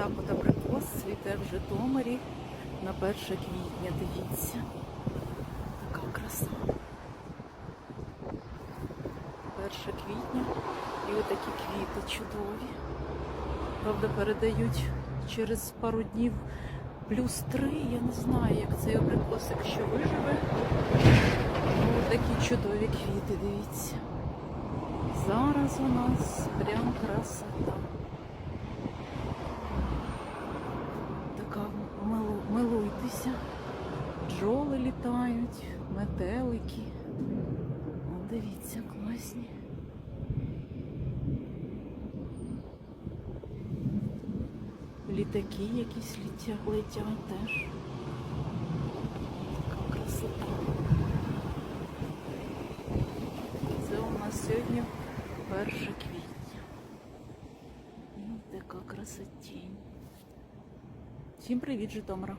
так от абрикос цвіте в Житомирі на 1 квітня. Дивіться. Така краса. 1 квітня і отакі квіти чудові. Правда, передають через пару днів плюс три. Я не знаю, як цей абрикос, якщо виживе. Ну, такі чудові квіти, дивіться. Зараз у нас прям красота. Така милу- милуйтеся. Бджоли літають, метелики. О, дивіться, класні. Літаки якісь летять теж. Така красота. Це у нас сьогодні 1 квітня. І така красотінь. Всім привіт, Житомира.